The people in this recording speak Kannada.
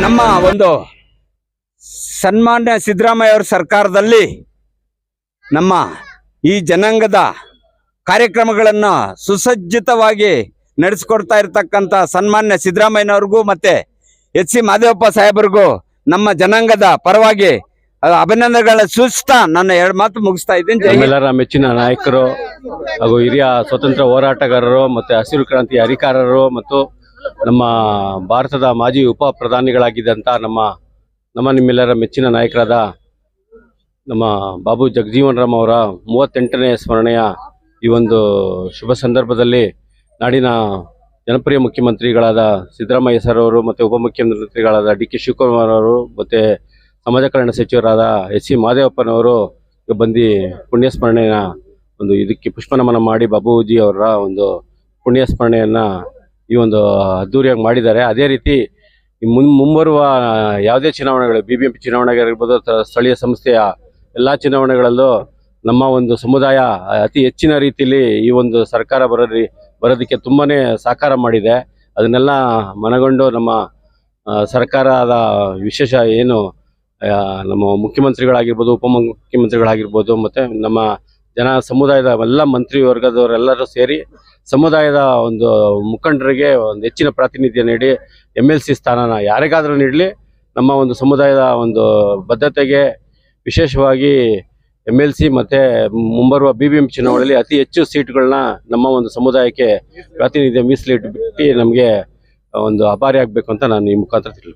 ನಮ್ಮ ಒಂದು ಸನ್ಮಾನ್ಯ ಸಿದ್ದರಾಮಯ್ಯ ಅವರ ಸರ್ಕಾರದಲ್ಲಿ ನಮ್ಮ ಈ ಜನಾಂಗದ ಕಾರ್ಯಕ್ರಮಗಳನ್ನು ಸುಸಜ್ಜಿತವಾಗಿ ನಡೆಸ್ಕೊಡ್ತಾ ಇರತಕ್ಕಂಥ ಸನ್ಮಾನ್ಯ ಸಿದ್ದರಾಮಯ್ಯನವ್ರಿಗೂ ಮತ್ತೆ ಎಚ್ ಸಿ ಮಾದೇವಪ್ಪ ಸಾಹೇಬರಿಗೂ ನಮ್ಮ ಜನಾಂಗದ ಪರವಾಗಿ ಅಭಿನಂದನೆಗಳ ಸೂಚಿಸ್ತಾ ನನ್ನ ಎರಡು ಮಾತು ಮುಗಿಸ್ತಾ ಇದ್ದೀನಿ. ಎಲ್ಲರ ಮೆಚ್ಚಿನ ನಾಯಕರು ಹಾಗೂ ಹಿರಿಯ ಸ್ವತಂತ್ರ ಹೋರಾಟಗಾರರು ಮತ್ತು ಹಸಿರು ಕ್ರಾಂತಿ ಹರಿಕಾರರು ಮತ್ತು ನಮ್ಮ ಭಾರತದ ಮಾಜಿ ಉಪ ಪ್ರಧಾನಿಗಳಾಗಿದ್ದಂಥ ನಮ್ಮ ನಮ್ಮ ನಿಮ್ಮೆಲ್ಲರ ಮೆಚ್ಚಿನ ನಾಯಕರಾದ ನಮ್ಮ ಬಾಬು ಜಗಜೀವನ್ ರಾಮ್ ಅವರ ಮೂವತ್ತೆಂಟನೇ ಸ್ಮರಣೆಯ ಈ ಒಂದು ಶುಭ ಸಂದರ್ಭದಲ್ಲಿ ನಾಡಿನ ಜನಪ್ರಿಯ ಮುಖ್ಯಮಂತ್ರಿಗಳಾದ ಸಿದ್ದರಾಮಯ್ಯ ಸರ್ ಅವರು ಮತ್ತು ಉಪಮುಖ್ಯಮಂತ್ರಿಗಳಾದ ಡಿ ಕೆ ಶಿವಕುಮಾರ್ ಅವರು ಮತ್ತು ಸಮಾಜ ಕಲ್ಯಾಣ ಸಚಿವರಾದ ಎಸ್ ಸಿ ಮಾದೇವಪ್ಪನವರು ಬಂದು ಪುಣ್ಯ ಸ್ಮರಣೆಯ ಒಂದು ಇದಕ್ಕೆ ಪುಷ್ಪನಮನ ಮಾಡಿ ಬಾಬೂಜಿ ಅವರ ಒಂದು ಪುಣ್ಯ ಸ್ಮರಣೆಯನ್ನ ಈ ಒಂದು ಅದ್ದೂರಿಯಾಗಿ ಮಾಡಿದ್ದಾರೆ. ಅದೇ ರೀತಿ ಮುನ್, ಮುಂಬರುವ ಯಾವುದೇ ಚುನಾವಣೆಗಳು ಬಿ ಬಿ ಎಂ ಪಿ ಚುನಾವಣೆಗಳಿರ್ಬೋದು ಸ್ಥಳೀಯ ಸಂಸ್ಥೆಯ ಎಲ್ಲ ಚುನಾವಣೆಗಳಲ್ಲೂ ನಮ್ಮ ಒಂದು ಸಮುದಾಯ ಅತಿ ಹೆಚ್ಚಿನ ರೀತಿಯಲ್ಲಿ ಈ ಒಂದು ಸರ್ಕಾರ ಬರೋದ್ರಿ, ಬರೋದಕ್ಕೆ ತುಂಬಾ ಸಹಕಾರ ಮಾಡಿದೆ. ಅದನ್ನೆಲ್ಲ ಮನಗೊಂಡು ನಮ್ಮ ಸರ್ಕಾರದ ವಿಶೇಷ ಏನು ನಮ್ಮ ಮುಖ್ಯಮಂತ್ರಿಗಳಾಗಿರ್ಬೋದು, ಉಪಮುಖ್ಯಮಂತ್ರಿಗಳಾಗಿರ್ಬೋದು, ಮತ್ತು ನಮ್ಮ ಜನ ಸಮುದಾಯದ ಎಲ್ಲ ಮಂತ್ರಿ ವರ್ಗದವರೆಲ್ಲರೂ ಸೇರಿ ಸಮುದಾಯದ ಒಂದು ಮುಖಂಡರಿಗೆ ಒಂದು ಹೆಚ್ಚಿನ ಪ್ರಾತಿನಿಧ್ಯ ನೀಡಿ ಎಂ ಎಲ್ ಸಿ ಸ್ಥಾನನ ಯಾರಿಗಾದರೂ ನೀಡಲಿ, ನಮ್ಮ ಒಂದು ಸಮುದಾಯದ ಒಂದು ಬದ್ಧತೆಗೆ ವಿಶೇಷವಾಗಿ ಎಂ ಎಲ್ ಸಿ ಮತ್ತು ಮುಂಬರುವ ಬಿ ಬಿ ಎಂ ಚುನಾವಣೆಯಲ್ಲಿ ಅತಿ ಹೆಚ್ಚು ಸೀಟ್ಗಳನ್ನ ನಮ್ಮ ಒಂದು ಸಮುದಾಯಕ್ಕೆ ಪ್ರಾತಿನಿಧ್ಯ ಮೀಸಲಿಟ್ಟು ನಮಗೆ ಒಂದು ಅಭಾರಿ ಆಗಬೇಕು ಅಂತ ನಾನು ಈ ಮುಖಾಂತರ ತಿಳಿ